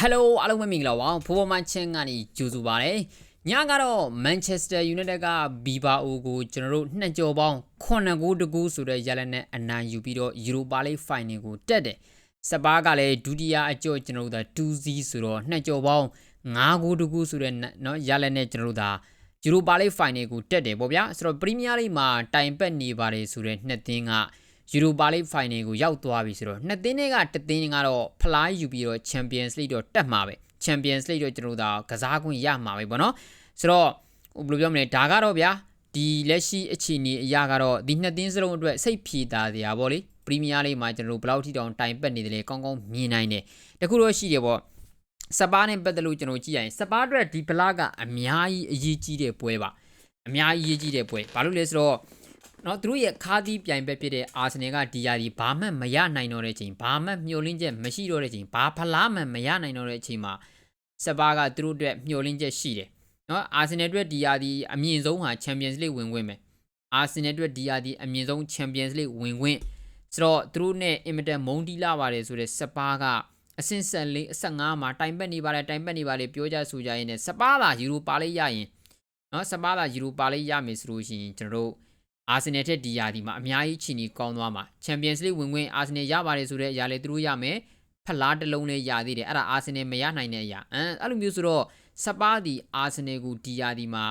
ဟယ်လိုအားလုံးပဲမင်္ဂလာပါဖိုးပေါ်မန်ချင်းကနေကြိုဆိုပါရစေညကတော့ Manchester United က Bilbao ကိုကျွန်တော်တို့နှစ်ကြော်ပေါင်း9ဂိုးတကူဆိုတဲ့ရလနဲ့အနိုင်ယူပြီးတော့ Europa League Final ကိုတက်တယ်စပါးကလည်းဒုတိယအကြော့ကျွန်တော်တို့ဒါ2-0ဆိုတော့နှစ်ကြော်ပေါင်း9ဂိုးတကူဆိုတဲ့เนาะရလနဲ့ကျွန်တော်တို့ဒါ Europa League Final ကိုတက်တယ်ပေါ့ဗျာဆိုတော့ Premier League မှာတိုင်ပတ်နေပါတယ်ဆိုတဲ့နှစ်သင်းက Europa League Final ကိုရောက်သွားပြီဆိုတော့နှစ်သင်းတွေကတစ်သင်းကတော့ဖလားယူပြီးတော့ Champions League တော့တက်မှာပဲ Champions League တော့ကျွန်တော်တို့ဒါကစားခွင့်ရမှာပဲပေါ့နော်ဆိုတော့ဘယ်လိုပြောမလဲဒါကတော့ဗျာဒီလက်ရှိအခြေအနေအရာကတော့ဒီနှစ်သင်းစလုံးအတွက်စိတ်ဖြီတာစရာပေါ့လေပရီးမီးယားလိမှာကျွန်တော်တို့ဘယ်လောက်ထိတောင်တိုင်ပတ်နေတယ်လေကောင်းကောင်းမြင်နိုင်တယ်တခုတော့ရှိတယ်ပေါ့စပါးနဲ့ပတ်သက်လို့ကျွန်တော်ကြည့်ရရင်စပါးအတွက်ဒီပလာကအများကြီးအရေးကြီးတဲ့ပွဲပါအများကြီးအရေးကြီးတဲ့ပွဲဘာလို့လဲဆိုတော့ နော်သူတို့ရဲ့ခါးသီးပြိုင်ဘက်ဖြစ်တဲ့အာဆင်နယ်ကဒီယာဒီဘာမှမရနိုင်တော့တဲ့ချိန်ဘာမှမျှော်လင့်ချက်မရှိတော့တဲ့ချိန်ဘာဖလားမှမရနိုင်တော့တဲ့ချိန်မှာစပါးကသူတို့အတွက်မျှော်လင့်ချက်ရှိတယ်နော်အာဆင်နယ်အတွက်ဒီယာဒီအမြင့်ဆုံးဟာချန်ပီယံစ်လိဝင်ခွင့်ပဲအာဆင်နယ်အတွက်ဒီယာဒီအမြင့်ဆုံးချန်ပီယံစ်လိဝင်ခွင့်ဆိုတော့သူတို့နဲ့အင်မတန်မုန်းတီးလာပါတယ်ဆိုတဲ့စပါးကအဆင့်ဆက်လေး15မှာတိုင်ပတ်နေပါတယ်တိုင်ပတ်နေပါလေပြောကြဆိုကြရင်းနဲ့စပါးသာယူရိုပါလေးရရင်နော်စပါးသာယူရိုပါလေးရမယ်ဆိုလို့ရှိရင်ကျွန်တော်တို့ အာဆင်နယ်ထက်ဒီယာဒီမှာအများကြီးချီနီကောင်းသွားမှာချန်ပီယံစ်လိဝင်ခွင့်အာဆင်နယ်ရပါတယ်ဆိုတဲ့အရာလေသူတို့ရမယ်ဖလားတစ်လုံးနဲ့ရသေးတယ်အဲ့ဒါအာဆင်နယ်မရနိုင်တဲ့အရာအဲအဲ့လိုမျိုးဆိုတော့စပါးဒီအာဆင်နယ်ကိုဒီယာဒီမှာ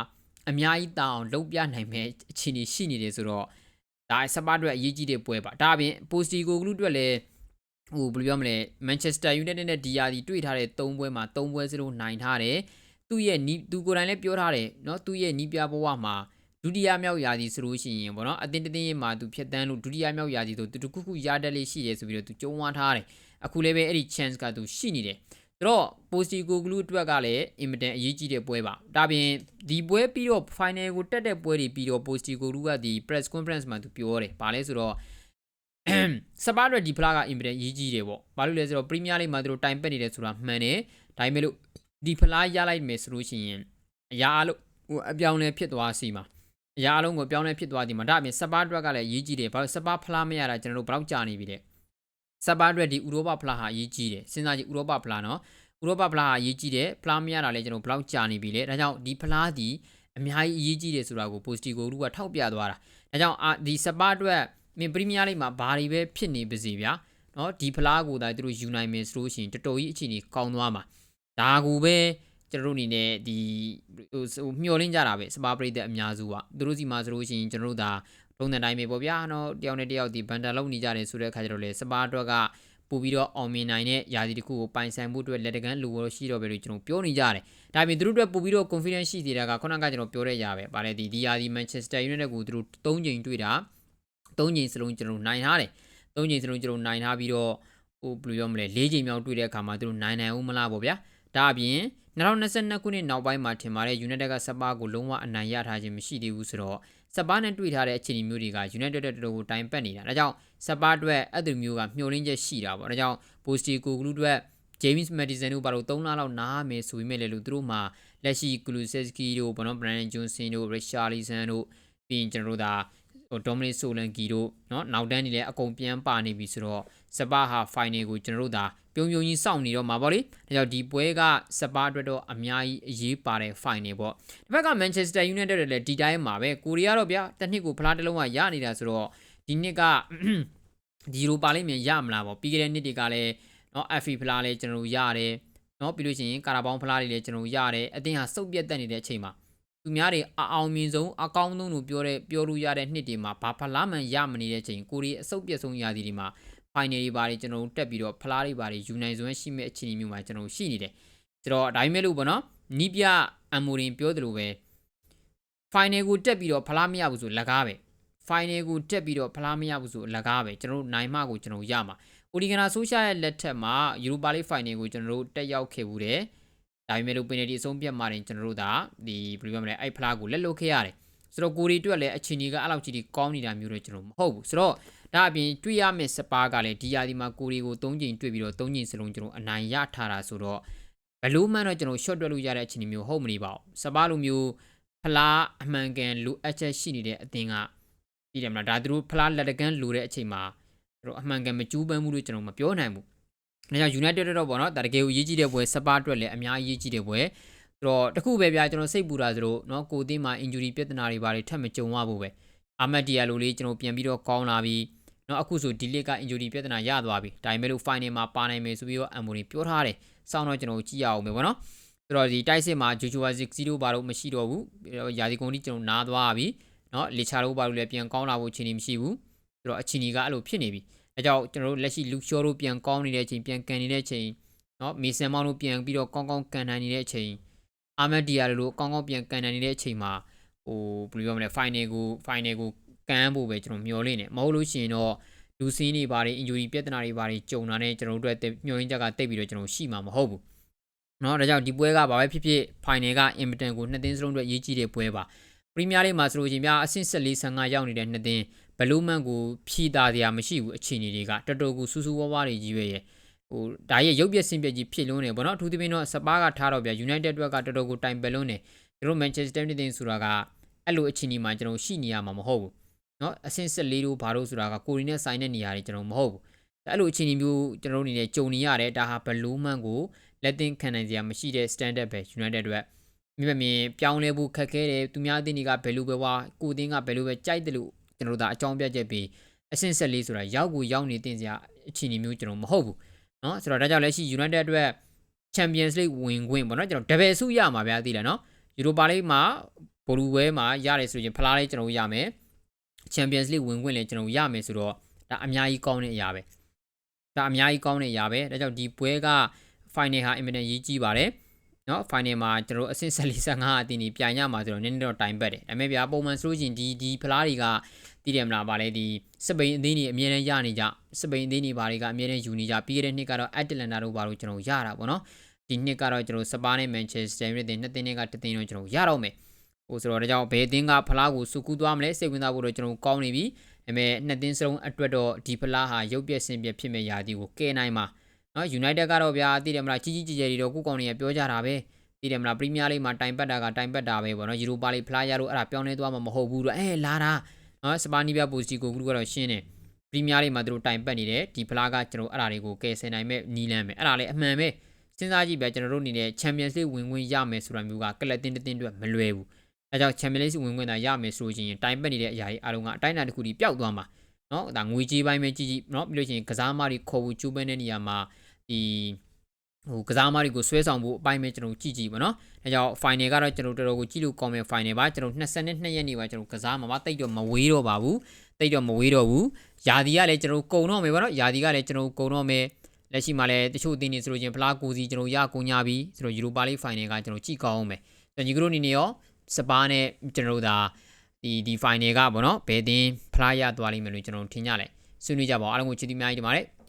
အများကြီးတောင်းလုံးပြနိုင်မဲ့အခြေအနေရှိနေတယ်ဆိုတော့ဒါစပါးအတွက်အရေးကြီးတဲ့ပွဲပါဒါအပြင်ပိုစတီကိုဂလူအတွက်လည်းဟိုဘယ်လိုပြောမလဲမန်ချက်စတာယူနိုက်တက်နဲ့ဒီယာဒီတွေ့ထားတဲ့၃ပွဲမှာ၃ပွဲစလုံးနိုင်ထားတယ်သူ့ရဲ့နီးသူကိုယ်တိုင်လည်းပြောထားတယ်เนาะသူ့ရဲ့နီးပြဘဝမှာ ဒုတိယမြောက်ရာသီဆိုလို့ရှိရင်ပေါ့နော်အတင်းတင်းရင်မှာသူဖြတ်တန်းလို့ဒုတိယမြောက်ရာသီဆိုသူတခုခုရတတ်လေးရှိတယ်ဆိုပြီးတော့သူကြုံဝါထားတယ်အခုလည်းပဲအဲ့ဒီ chance ကသူရှိနေတယ်ဆိုတော့ posti go glue အတွက်ကလည်းအင်မတန်အရေးကြီးတဲ့ပွဲပါဒါပြင်ဒီပွဲပြီးတော့ final ကိုတက်တဲ့ပွဲတွေပြီးတော့ posti go glue ကဒီ press conference မှာသူပြောတယ်ဗာလဲဆိုတော့စပါးရဒီဖလားကအင်မတန်ရေးကြီးတယ်ပေါ့ဘာလို့လဲဆိုတော့ Premier League မှာသူတို့တိုင်ပက်နေတယ်ဆိုတာမှန်တယ်ဒါပေမဲ့လို့ဒီဖလားရလိုက်မယ်ဆိုလို့ရှိရင်အရာအလို့ဟိုအပြောင်းလဲဖြစ်သွားစီမှာ အရာအလုံးကိုပြောင်းလဲဖြစ်သွားဒီမှာဒါအပြင်စပါးအတွက်ကလည်းရေးကြီးတယ်ဘာလို့စပါးဖလားမရတာကျွန်တော်တို့ဘယ်တော့ကြာနေပြီလဲစပါးအတွက်ဒီဥရောပဖလားဟာရေးကြီးတယ်စဉ်းစားကြည့်ဥရောပဖလားနော်ဥရောပဖလားဟာရေးကြီးတယ်ဖလားမရတာလည်းကျွန်တော်ဘယ်တော့ကြာနေပြီလဲဒါကြောင့်ဒီဖလားဒီအများကြီးအရေးကြီးတယ်ဆိုတာကို Postigo လူကထောက်ပြသွားတာဒါကြောင့်ဒီစပါးအတွက်မင်းပရီးမီးယားလိမှာဘာတွေပဲဖြစ်နေပါစေဗျာနော်ဒီဖလားကိုဒါသူတို့ယူနိုင်မယ်ဆိုလို့ရှိရင်တော်တော်ကြီးအခြေအနေကောင်းသွားမှာဒါကိုပဲကျွန်တော်တို့အနေနဲ့ဒီ ဟိုမျှော်လင့်ကြတာပဲစပါပရိသတ်အများစုကသူတို့စီမှာဆိုလို့ရှိရင်ကျွန်တော်တို့ဒါထုံးတဲ့တိုင်းပဲပေါ့ဗျာနော်တယောက်နဲ့တယောက်ဒီဘန်တာလုံးနေကြတယ်ဆိုတဲ့အခါကျတော့လေစပါအတွက်ကပို့ပြီးတော့အောင်မြင်နိုင်တဲ့ယာစီတစ်ခုကိုပိုင်ဆိုင်မှုအတွက်လက်တကမ်းလူရောရှိတော့ပဲလို့ကျွန်တော်ပြောနေကြတယ်ဒါပေမဲ့သူတို့အတွက်ပို့ပြီးတော့ confidence ရှိသေးတာကခုနကကျွန်တော်ပြောတဲ့ຢာပဲဗါလေဒီဒီယာစီ Manchester United ကိုသူတို့၃ချိန်တွေ့တာ၃ချိန်စလုံးကျွန်တော်နိုင်ထားတယ်၃ချိန်စလုံးကျွန်တော်နိုင်ထားပြီးတော့ဟိုဘယ်လိုပြောမလဲ၄ချိန်မြောက်တွေ့တဲ့အခါမှာသူတို့နိုင်နိုင်ဦးမလားပေါ့ဗျာဒါအပြင် 2022ခုနှစ်နောက်ပိုင်းမှာထင်ပါတယ် United ကစပါးကိုလုံးဝအနိုင်ရထားခြင်းမရှိသေးဘူးဆိုတော့စပါးနဲ့တွေ့ထားတဲ့အခြေအနေမျိုးတွေက United တက်တော်ကိုတိုင်ပတ်နေတာဒါကြောင့်စပါးအတွက်အဲ့ဒီမျိုးကမျှော်လင့်ချက်ရှိတာပေါ့ဒါကြောင့် Posti Koglu အတွက် James Madison တို့ဘာလို့3လလောက်နားမယ်ဆိုပေမဲ့လည်းလို့သူတို့မှာလက်ရှိ Kulusevski တို့ဘောနော် Brandon Johnson တို့ Richarlison တို့ပြီးရင်ကျွန်တော်တို့ဒါ ဟို Dominic Solanke တို့เนาะနောက်တန်းနေလည်းအကုန်ပြန်ပါနေပြီဆိုတော့စပါးဟာ final ကိုကျွန်တော်တို့ဒါပြုံပြုံကြီးစောင့်နေတော့မှာပေါ့လေဒါကြောင့်ဒီပွဲကစပါးအတွက်တော့အများကြီးအရေးပါတဲ့ final ပေါ့ဒီဘက်က Manchester United တွေလည်းဒီတိုင်းမှာပဲကိုရီးယားတော့ဗျာတစ်နှစ်ကိုဖလားတစ်လုံးကရနေတာဆိုတော့ဒီနှစ်ကဒီလိုပါလိမ့်မယ်ရမလားပေါ့ပြီးခဲ့တဲ့နှစ်တွေကလည်းเนาะ FA ဖလားလည်းကျွန်တော်တို့ရတယ်เนาะပြီးလို့ရှိရင်ကာရာဘောင်းဖလားတွေလည်းကျွန်တော်တို့ရတယ်အတင်းဟာစုပ်ပြတ်တက်နေတဲ့အချိန်မှာ သူများတွေအအောင်မြင်ဆုံးအကောင်းဆုံးလို့ပြောတဲ့ပြောလို့ရတဲ့နှစ်တွေမှာဘာဖလားမှန်ရမနေတဲ့ချိန်ကိုရီးအစုပ်ပြတ်ဆုံးရာသီတွေမှာ final တွေဘာတွေကျွန်တော်တို့တက်ပြီးတော့ဖလားတွေဘာတွေယူနိုင်စွမ်းရှိမဲ့အခြေအနေမျိုးမှာကျွန်တော်တို့ရှိနေတယ်ဆိုတော့ဒါပေမဲ့လို့ပေါ့နော်နီးပြအမိုရင်ပြောသလိုပဲ final ကိုတက်ပြီးတော့ဖလားမရဘူးဆိုလက်ကားပဲ final ကိုတက်ပြီးတော့ဖလားမရဘူးဆိုလက်ကားပဲကျွန်တော်တို့နိုင်မှကိုကျွန်တော်ရမှာအိုဒီဂနာဆိုရှာရဲ့လက်ထက်မှာယူရိုပါလိဖိုင်နယ်ကိုကျွန်တော်တို့တက်ရောက်ခဲ့ဘူးတယ် ဒါပေမဲ့လို့ပင်နယ်ဒီအဆုံးပြတ်မှာတင်ကျွန်တော်တို့ဒါဒီဘယ်လိုပြောမလဲအဲ့ဖလားကိုလက်လွတ်ခဲ့ရတယ်ဆိုတော့ကိုရီအတွက်လည်းအချင်းကြီးကအဲ့လောက်ကြီးကောင်းနေတာမျိုးတွေကျွန်တော်မဟုတ်ဘူးဆိုတော့ဒါအပြင်တွေ့ရမယ့်စပါးကလည်းဒီယာဒီမှာကိုရီကို၃ချိန်တွေ့ပြီးတော့၃ချိန်စလုံးကျွန်တော်အနိုင်ရထားတာဆိုတော့ဘလို့မှန်းတော့ကျွန်တော် short တွက်လို့ရတဲ့အခြေအနေမျိုးဟုတ်မနေပါဘူးစပါးလိုမျိုးဖလားအမှန်ကန်လိုအပ်ချက်ရှိနေတဲ့အသင်းကပြည်တယ်မလားဒါသူတို့ဖလားလက်တကန်းလိုတဲ့အချိန်မှာတို့အမှန်ကန်မကျူးပန်းမှုလို့ကျွန်တော်မပြောနိုင်ဘူး ဒါကြောင့် United တော့ပေါ့နော်ဒါတကယ်ကိုအရေးကြီးတဲ့ပွဲစပါအတွက်လည်းအများကြီးအရေးကြီးတဲ့ပွဲဆိုတော့တခုပဲဗျာကျွန်တော်စိတ်ပူတာဆိုတော့နော်ကိုအသင်းမှာ injury ပြဿနာတွေဘာတွေထပ်မကြုံရဘူးပဲအာမတ်ဒီယာလိုလေးကျွန်တော်ပြန်ပြီးတော့ကောင်းလာပြီးနော်အခုဆိုဒီလစ်က injury ပြဿနာရသွားပြီဒါပေမဲ့လို့ final မှာပါနိုင်မယ်ဆိုပြီးတော့ Amory ပြောထားတယ်စောင့်တော့ကျွန်တော်ကြည့်ရအောင်ပဲပေါ့နော်ဆိုတော့ဒီတိုက်စစ်မှာ Joshua Zirkzee ဘာလို့မရှိတော့ဘူးယာဒီကုန်းကြီးကျွန်တော်နားသွားပြီနော်လီချာတို့ဘာလို့လဲပြန်ကောင်းလာဖို့အခြေအနေမရှိဘူးဆိုတော့အခြေအနေကအဲ့လိုဖြစ်နေပြီ အဲကြောင့်ကျွန်တော်တို့လက်ရှိလူရှောတို့ပြန်ကောင်းနေတဲ့အချိန်ပြန်ကန်နေတဲ့အချိန်နော်မီဆန်မောင်တို့ပြန်ပြီးတော့ကောင်းကောင်းကန်နိုင်နေတဲ့အချိန်အာမက်ဒီယာတို့ကောင်းကောင်းပြန်ကန်နိုင်နေတဲ့အချိန်မှာဟိုဘယ်လိုပြောမလဲ final ကို final ကိုကန်ဖို့ပဲကျွန်တော်မျှော်လင့်နေမဟုတ်လို့ရှိရင်တော့လူစင်းတွေဘာတွေ injury ပြဿနာတွေဘာတွေကြုံတာနဲ့ကျွန်တော်တို့အတွက်မျှော်လင့်ချက်ကတိတ်ပြီးတော့ကျွန်တော်ရှိမှာမဟုတ်ဘူးเนาะဒါကြောင့်ဒီပွဲကဘာပဲဖြစ်ဖြစ် final ကအင်မတန်ကိုနှစ်သင်းစလုံးအတွက်ရေးကြည့်တဲ့ပွဲပါ ပရီးမီးယားလိမှာဆိုလို့ချင်းများအဆင့်14 15ရောက်နေတဲ့နှစ်သင်းဘလူးမန်ကိုဖြီတာတရားမရှိဘူးအခြေအနေတွေကတော်တော်ကိုစူးစူးဝါးဝါးတွေကြီးပဲရဲ့ဟိုဒါရဲ့ရုပ်ပြက်ဆင်းပြက်ကြီးဖြစ်လုံးနေပေါ့နော်အထူးသဖြင့်တော့စပါးကထားတော့ဗျာ United အတွက်ကတော်တော်ကိုတိုင်ပယ်လုံးနေတို့ Manchester United ဆိုတာကအဲ့လိုအခြေအနေမှာကျွန်တော်ရှိနေရမှာမဟုတ်ဘူးเนาะအဆင့်14တို့ဘာလို့ဆိုတာကကိုရီနဲ့ဆိုင်တဲ့နေရာတွေကျွန်တော်မဟုတ်ဘူးအဲ့လိုအခြေအနေမျိုးကျွန်တော်တို့အနေနဲ့ကြုံနေရတယ်ဒါဟာဘလူးမန်ကိုလက်သင်ခံနိုင်စရာမရှိတဲ့ standard ပဲ United အတွက် မြင်မြင်ပြောင်းလဲဖို့ခက်ခဲတယ်သူများအသင်းတွေကဘယ်လိုပဲဝါကိုအသင်းကဘယ်လိုပဲကြိုက်တယ်လို့ကျွန်တော်တို့ဒါအကြောင်းပြချက်ပြီးအဆင့်ဆက်လေးဆိုတာရောက်ကိုရောက်နေတင်စရာအခြေအနေမျိုးကျွန်တော်မဟုတ်ဘူးเนาะဆိုတော့ဒါကြောင့်လက်ရှိ United အတွက် Champions League ဝင်ခွင့်ပေါ့နော်ကျွန်တော် double ဆုရမှာဗျာသိတယ်เนาะ Europa League မှာဘောလူဝဲမှာရတယ်ဆိုရင်ဖလားလေးကျွန်တော်ရမယ် Champions League ဝင်ခွင့်လည်းကျွန်တော်ရမယ်ဆိုတော့ဒါအများကြီးကောင်းတဲ့အရာပဲဒါအများကြီးကောင်းတဲ့အရာပဲဒါကြောင့်ဒီပွဲက final ဟာအင်မတန်ရေးကြီးပါတယ် เนาะ final မှာကျွန်တော်အဆင့်45အတင်းဒီပြိုင်ရမှာဆိုတော့နည်းနည်းတော့တိုင်ပတ်တယ်ဒါပေမဲ့ဗျာပုံမှန်ဆိုလို့ရှိရင်ဒီဒီဖလားတွေကတည်တယ်မလားဗာလဲဒီစပိန်အသင်းတွေအမြဲတမ်းရနေကြစပိန်အသင်းတွေဘာတွေကအမြဲတမ်းယူနေကြပြီးခဲ့တဲ့နှစ်ကတော့အက်တလန်တာတို့ဘာလို့ကျွန်တော်ရတာပေါ့နော်ဒီနှစ်ကတော့ကျွန်တော်စပါးနဲ့မန်ချက်စတာယူနိုက်တက်နှစ်သင်းတွေကတစ်သင်းတော့ကျွန်တော်ရတော့မယ်ဟိုဆိုတော့ဒါကြောင့်ဘယ်အသင်းကဖလားကိုစုကူးသွားမလဲစိတ်ဝင်စားဖို့တော့ကျွန်တော်ကောင်းနေပြီဒါပေမဲ့နှစ်သင်းစလုံးအတွက်တော့ဒီဖလားဟာရုပ်ပြက်ဆင်ပြက်ဖြစ်မဲ့ရာသီကိုကဲနိုင်မှာ နော် United ကတော့ဗျာတည်တယ်မလားကြီးကြီးကျယ်ကျယ်တွေတော့ကိုကောင်တွေကပြောကြတာပဲတည်တယ်မလားပရီးမီးယားလိမှာတိုင်ပတ်တာကတိုင်ပတ်တာပဲပေါ့နော်ယူရိုပါလိဖလားရလို့အဲ့ဒါပြောင်းလဲသွားမှာမဟုတ်ဘူးတော့အဲလာတာနော်စပါနီးပြပိုစတီကိုဘူးကတော့ရှင်းတယ်ပရီးမီးယားလိမှာသူတို့တိုင်ပတ်နေတယ်ဒီဖလားကကျွန်တော်အဲ့ဒါတွေကိုကယ်ဆယ်နိုင်မဲ့နီးလန်းပဲအဲ့ဒါလည်းအမှန်ပဲစဉ်းစားကြည့်ဗျာကျွန်တော်တို့အနေနဲ့ Champions League ဝင်ဝင်ရမယ်ဆိုတာမျိုးကကလပ်တင်တင်းအတွက်မလွယ်ဘူးအဲကြောင့် Champions League ဝင်ဝင်တာရမယ်ဆိုရင်တိုင်ပတ်နေတဲ့အရာကြီးအားလုံးကအတိုင်းအတာတစ်ခုတည်းပျောက်သွားမှာနော်ဒါငွေကြေးပိုင်းပဲကြည့်ကြည့်နော်ပြီးလို့ရှိရင်ကစားမတွေခေါ်ဖို့ကျိုးပန်းတဲ့နေရာမှာ ဒီဟိုကစားမတွေကိုဆွဲဆောင်ဖို့အပိုင်းပဲကျွန်တော်ကြည့်ကြည့်ပါနော်။အဲကြောင့် final ကတော့ကျွန်တော်တော်တော်ကိုကြည့်လို့ကောင်းမယ် final ပါကျွန်တော်22ရက်နေ့ပါကျွန်တော်ကစားမှာပါတိတ်တော့မဝေးတော့ပါဘူး။တိတ်တော့မဝေးတော့ဘူး။ယာဒီကလည်းကျွန်တော်ကုံတော့မယ်ပါနော်။ယာဒီကလည်းကျွန်တော်ကုံတော့မယ်။လက်ရှိမှာလည်းတချို့အသင်းတွေဆိုလို့ချင်းဖလားကိုစီကျွန်တော်ရကုန်ကြပြီဆိုတော့ယူရိုပါလိ final ကကျွန်တော်ကြည့်ကောင်းအောင်မယ်။ကျွန်တော်ညီကတို့အနေနဲ့ရောစပါးနဲ့ကျွန်တော်တို့ဒါဒီဒီ final ကပေါ့နော်ဘယ်အသင်းဖလားရသွားလိမ့်မယ်လို့ကျွန်တော်ထင်ကြလဲ။ဆွေးနွေးကြပါဦးအားလုံးကိုချစ်တီးများကြီးတင်ပါတယ်။